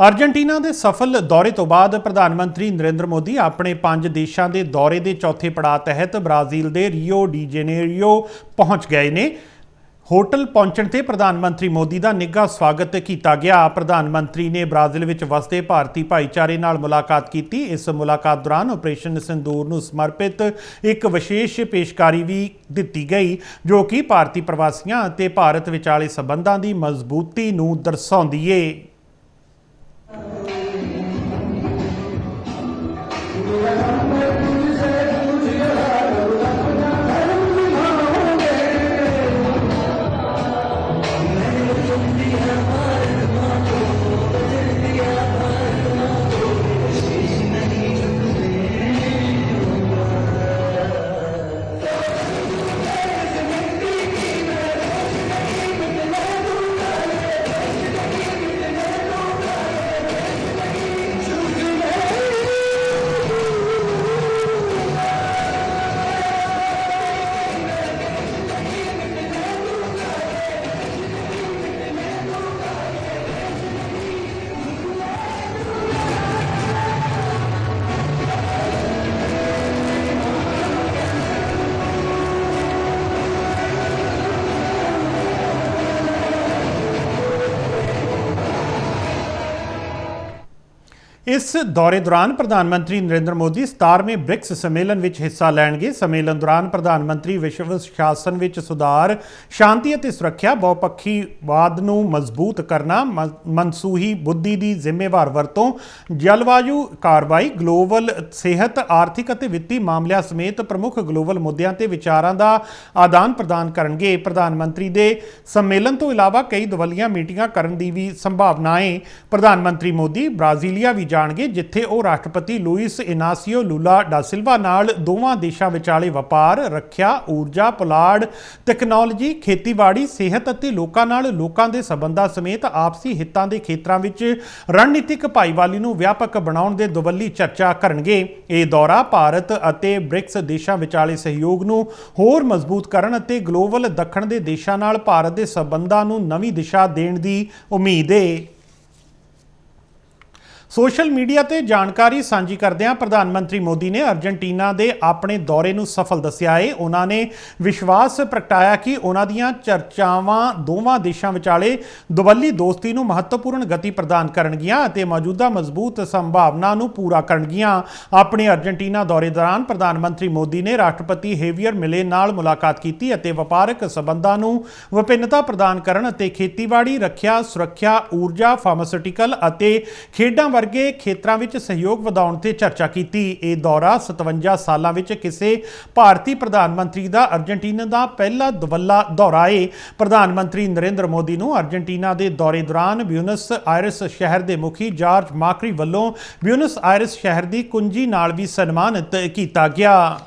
ਅਰਜنٹੀਨਾ ਦੇ ਸਫਲ ਦੌਰੇ ਤੋਂ ਬਾਅਦ ਪ੍ਰਧਾਨ ਮੰਤਰੀ ਨਰਿੰਦਰ ਮੋਦੀ ਆਪਣੇ ਪੰਜ ਦੇਸ਼ਾਂ ਦੇ ਦੌਰੇ ਦੇ ਚੌਥੇ ਪੜਾਅ ਤਹਿਤ ਬ੍ਰਾਜ਼ੀਲ ਦੇ ਰੀਓ ਡੀ ਜੇਨੇਰੀਓ ਪਹੁੰਚ ਗਏ ਨੇ। ਹੋਟਲ ਪਹੁੰਚਣ ਤੇ ਪ੍ਰਧਾਨ ਮੰਤਰੀ ਮੋਦੀ ਦਾ ਨਿੱਘਾ ਸਵਾਗਤ ਕੀਤਾ ਗਿਆ। ਪ੍ਰਧਾਨ ਮੰਤਰੀ ਨੇ ਬ੍ਰਾਜ਼ੀਲ ਵਿੱਚ ਵਸਦੇ ਭਾਰਤੀ ਭਾਈਚਾਰੇ ਨਾਲ ਮੁਲਾਕਾਤ ਕੀਤੀ। ਇਸ ਮੁਲਾਕਾਤ ਦੌਰਾਨ ਆਪਰੇਸ਼ਨ ਸਿੰਦੂਰ ਨੂੰ ਸਮਰਪਿਤ ਇੱਕ ਵਿਸ਼ੇਸ਼ ਪੇਸ਼ਕਾਰੀ ਵੀ ਦਿੱਤੀ ਗਈ, ਜੋ ਕਿ ਭਾਰਤੀ ਪ੍ਰਵਾਸੀਆਂ ਅਤੇ ਭਾਰਤ ਵਿਚਾਲੇ ਸਬੰਧਾਂ ਦੀ ਮਜ਼ਬੂਤੀ ਨੂੰ ਦਰਸਾਉਂਦੀ ਏ। ਇਸ ਦੌਰੇ ਦੌਰਾਨ ਪ੍ਰਧਾਨ ਮੰਤਰੀ ਨਰਿੰਦਰ ਮੋਦੀ 17ਵੇਂ ਬ੍ਰਿਕਸ ਸੰਮੇਲਨ ਵਿੱਚ ਹਿੱਸਾ ਲੈਣਗੇ। ਸੰਮੇਲਨ ਦੌਰਾਨ ਪ੍ਰਧਾਨ ਮੰਤਰੀ ਵਿਸ਼ਵ ਸ਼ਾਸਨ ਵਿੱਚ ਸੁਧਾਰ, ਸ਼ਾਂਤੀ ਅਤੇ ਸੁਰੱਖਿਆ, ਬਹੁਪੱਖੀਵਾਦ ਨੂੰ ਮਜ਼ਬੂਤ ਕਰਨਾ ਮਨਸੂਹੀ ਬੁੱਧੀ ਦੀ ਜ਼ਿੰਮੇਵਾਰ ਵਰਤੋਂ, ਜਲਵਾਯੂ ਕਾਰਵਾਈ, ਗਲੋਬਲ ਸਿਹਤ, ਆਰਥਿਕ ਅਤੇ ਵਿੱਤੀ ਮਾਮਲਿਆਂ ਸਮੇਤ ਪ੍ਰਮੁੱਖ ਗਲੋਬਲ ਮੁੱਦਿਆਂ ਤੇ ਵਿਚਾਰਾਂ ਦਾ ਆਦਾਨ ਪ੍ਰਦਾਨ ਕਰਨਗੇ। ਪ੍ਰਧਾਨ ਮੰਤਰੀ ਦੇ ਸੰਮੇਲਨ ਤੋਂ ਇਲਾਵਾ ਕਈ ਦਵੱਲੀਆਂ ਮੀਟਿੰਗਾਂ ਕਰਨ ਦੀ ਵੀ ਸੰਭਾਵਨਾ ਹੈ ਪ੍ਰਧਾਨ ਮੰਤਰੀ ਮੋਦੀ ਬ੍ਰਾਜ਼ੀਲੀਆ ਵੀ ਜਾ ਜਾਣਗੇ, ਜਿੱਥੇ ਉਹ ਰਾਸ਼ਟਰਪਤੀ ਲੂਇਸ ਇਨਾਸੀਓ ਲੂਲਾ ਡਾ ਸਿਲਵਾ ਨਾਲ ਦੋਵਾਂ ਦੇਸ਼ਾਂ ਵਿਚਾਲੇ ਵਪਾਰ, ਰੱਖਿਆ, ਊਰਜਾ, ਪੁਲਾੜ ਟੈਕਨੋਲੋਜੀ ਖੇਤੀਬਾੜੀ, ਸਿਹਤ ਅਤੇ ਲੋਕਾਂ ਨਾਲ ਲੋਕਾਂ ਦੇ ਸਬੰਧਾਂ ਸਮੇਤ ਆਪਸੀ ਹਿੱਤਾਂ ਦੇ ਖੇਤਰਾਂ ਵਿੱਚ ਰਣਨੀਤਿਕ ਭਾਈਵਾਲੀ ਨੂੰ ਵਿਆਪਕ ਬਣਾਉਣ ਦੇ ਦੁਵੱਲੀ ਚਰਚਾ ਕਰਨਗੇ। ਇਹ ਦੌਰਾ ਭਾਰਤ ਅਤੇ ਬ੍ਰਿਕਸ ਦੇਸ਼ਾਂ ਵਿਚਾਲੇ ਸਹਿਯੋਗ ਨੂੰ ਹੋਰ ਮਜ਼ਬੂਤ ਕਰਨ ਅਤੇ ਗਲੋਬਲ ਦੱਖਣ ਦੇ ਦੇਸ਼ਾਂ ਨਾਲ ਭਾਰਤ ਦੇ ਸਬੰਧਾਂ ਨੂੰ ਨਵੀਂ ਦਿਸ਼ਾ ਦੇਣ ਦੀ ਉਮੀਦ ਹੈ ਸੋਸ਼ਲ ਮੀਡੀਆ ਤੇ ਜਾਣਕਾਰੀ ਸਾਂਝੀ ਕਰਦਿਆਂ ਪ੍ਰਧਾਨ ਮੰਤਰੀ ਮੋਦੀ ਨੇ ਅਰਜਨਟੀਨਾ ਦੇ ਆਪਣੇ ਦੌਰੇ ਨੂੰ ਸਫਲ ਦੱਸਿਆ ਹੈ ਉਹਨਾਂ ਨੇ ਵਿਸ਼ਵਾਸ ਪ੍ਰਗਟਾਇਆ ਕਿ ਉਹਨਾਂ ਦੀਆਂ ਚਰਚਾਵਾਂ ਦੋਵਾਂ ਦੇਸ਼ਾਂ ਵਿਚਾਲੇ ਦੁਵੱਲੀ ਦੋਸਤੀ ਨੂੰ ਮਹੱਤਵਪੂਰਨ ਗਤੀ ਪ੍ਰਦਾਨ ਕਰਨਗੀਆਂ ਅਤੇ ਮੌਜੂਦਾ ਮਜ਼ਬੂਤ ਸੰਭਾਵਨਾ ਨੂੰ ਪੂਰਾ ਕਰਨਗੀਆਂ। ਆਪਣੇ ਅਰਜਨਟੀਨਾ ਦੌਰੇ ਦੌਰਾਨ ਪ੍ਰਧਾਨ ਮੰਤਰੀ ਮੋਦੀ ਨੇ ਰਾਸ਼ਟਰਪਤੀ ਹੇਵੀਅਰ ਮਿਲੇ ਨਾਲ ਮੁਲਾਕਾਤ ਕੀਤੀ ਅਤੇ ਵਪਾਰਕ ਸਬੰਧਾਂ ਨੂੰ ਵਿਭਿੰਨਤਾ ਪ੍ਰਦਾਨ ਕਰਨ ਅਤੇ ਖੇਤੀਬਾੜੀ, ਰੱਖਿਆ, ਸੁਰੱਖਿਆ, ਊਰਜਾ, ਫਾਰਮਾਸਿਊਟੀਕਲ ਅਤੇ ਖੇਡਾਂ ਵਰਗੇ ਖੇਤਰਾਂ ਵਿੱਚ ਸਹਿਯੋਗ ਵਧਾਉਣ ਤੇ ਚਰਚਾ ਕੀਤੀ। ਇਹ ਦੌਰਾ 57 ਸਾਲਾਂ ਵਿੱਚ ਕਿਸੇ ਭਾਰਤੀ ਪ੍ਰਧਾਨ ਮੰਤਰੀ ਦਾ ਅਰਜਨਟੀਨਾ ਦਾ ਪਹਿਲਾ ਦਵੱਲਾ ਦੌਰਾ ਏ। ਪ੍ਰਧਾਨ ਮੰਤਰੀ ਨਰਿੰਦਰ ਮੋਦੀ ਨੂੰ ਅਰਜਨਟੀਨਾ ਦੇ ਦੌਰੇ ਦੌਰਾਨ ਬਿਊਨਸ ਆਇਰਸ ਸ਼ਹਿਰ ਦੇ ਮੁਖੀ ਜਾਰਜ ਮਾਕਰੀ ਵੱਲੋਂ ਬਿਊਨਸ ਆਇਰਸ ਸ਼ਹਿਰ ਦੀ ਕੁੰਜੀ ਨਾਲ ਵੀ ਸਨਮਾਨਿਤ ਕੀਤਾ ਗਿਆ।